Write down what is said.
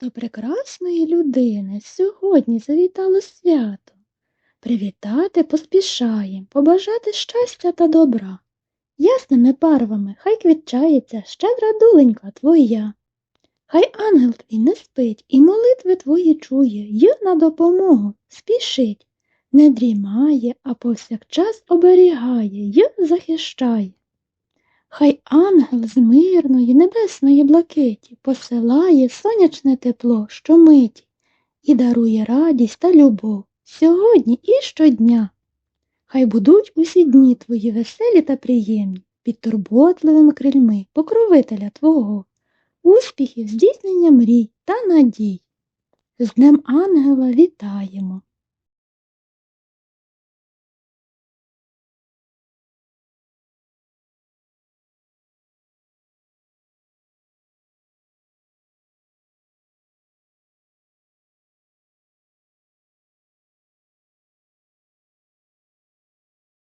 До прекрасної людини сьогодні завітало свято. Привітати поспішаєм, побажати щастя та добра. Ясними барвами хай квітчається щедра доленька твоя. Хай ангел твій не спить і молитви твої чує, й на допомогу спішить, не дрімає, а повсякчас оберігає й захищає. Хай ангел з мирної небесної блакиті посилає сонячне тепло щомиті і дарує радість та любов сьогодні і щодня. Хай будуть усі дні твої веселі та приємні під турботливими крильми покровителя Твого, успіхів, здійснення мрій та надій. З Днем Ангела вітаємо!